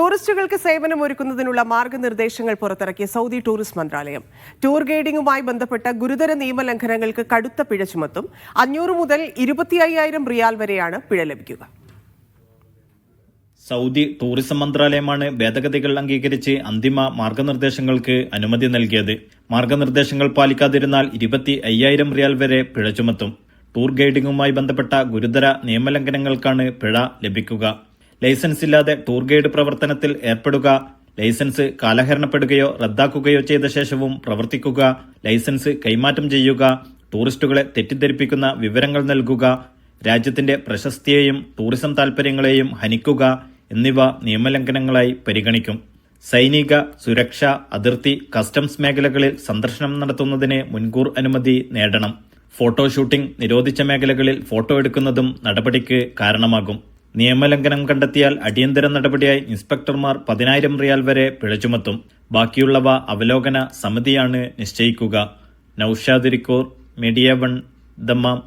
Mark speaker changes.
Speaker 1: ടൂറിസ്റ്റുകൾക്ക് സേവനം ഒരുക്കുന്നതിനുള്ള മാർഗനിർദ്ദേശങ്ങൾ പുറത്തിറക്കിയ സൗദി ടൂറിസ്റ്റ് മന്ത്രാലയം. ടൂർ ഗൈഡിംഗുമായി ബന്ധപ്പെട്ട ഗുരുതര നിയമലംഘനങ്ങൾക്ക് കടുത്ത പിഴ ചുമത്തും അഞ്ഞൂറ് മുതൽ ഇരുപത്തി അയ്യായിരം റിയാൽ വരെയാണ് പിഴ ലഭിക്കുക.
Speaker 2: സൗദി ടൂറിസം മന്ത്രാലയമാണ് ഭേദഗതികൾ അംഗീകരിച്ച് അന്തിമ മാർഗനിർദ്ദേശങ്ങൾക്ക് അനുമതി നൽകിയത്. മാർഗനിർദ്ദേശങ്ങൾ പാലിക്കാതിരുന്നാൽ ഇരുപത്തി അയ്യായിരം റിയാൽ വരെ പിഴ ചുമത്തും. ടൂർ ഗൈഡിംഗുമായി ബന്ധപ്പെട്ട ഗുരുതര നിയമലംഘനങ്ങൾക്കാണ് പിഴ ലഭിക്കുക. ലൈസൻസ് ഇല്ലാതെ ടൂർ ഗൈഡ് പ്രവർത്തനത്തിൽ ഏർപ്പെടുക ലൈസൻസ് കാലഹരണപ്പെടുകയോ റദ്ദാക്കുകയോ ചെയ്ത ശേഷവും പ്രവർത്തിക്കുക ലൈസൻസ് കൈമാറ്റം ചെയ്യുക ടൂറിസ്റ്റുകളെ തെറ്റിദ്ധരിപ്പിക്കുന്ന വിവരങ്ങൾ നൽകുക രാജ്യത്തിന്റെ പ്രശസ്തിയെയും ടൂറിസം താൽപര്യങ്ങളെയും ഹനിക്കുക എന്നിവ നിയമലംഘനങ്ങളായി പരിഗണിക്കും. സൈനിക സുരക്ഷ അതിർത്തി കസ്റ്റംസ് മേഖലകളിൽ സന്ദർശനം നടത്തുന്നതിന് മുൻകൂർ അനുമതി നേടണം. ഫോട്ടോ ഷൂട്ടിംഗ് നിരോധിച്ച മേഖലകളിൽ ഫോട്ടോ എടുക്കുന്നതും നടപടിക്ക് കാരണമാകും. നിയമലംഘനം കണ്ടെത്തിയാൽ അടിയന്തര നടപടിയായി ഇൻസ്പെക്ടർമാർ പതിനായിരം റിയാൽ വരെ പിഴ ചുമത്തും ബാക്കിയുള്ളവ അവലോകന സമിതിയാണ് നിശ്ചയിക്കുക. Naushad Irikkur media one Dammam.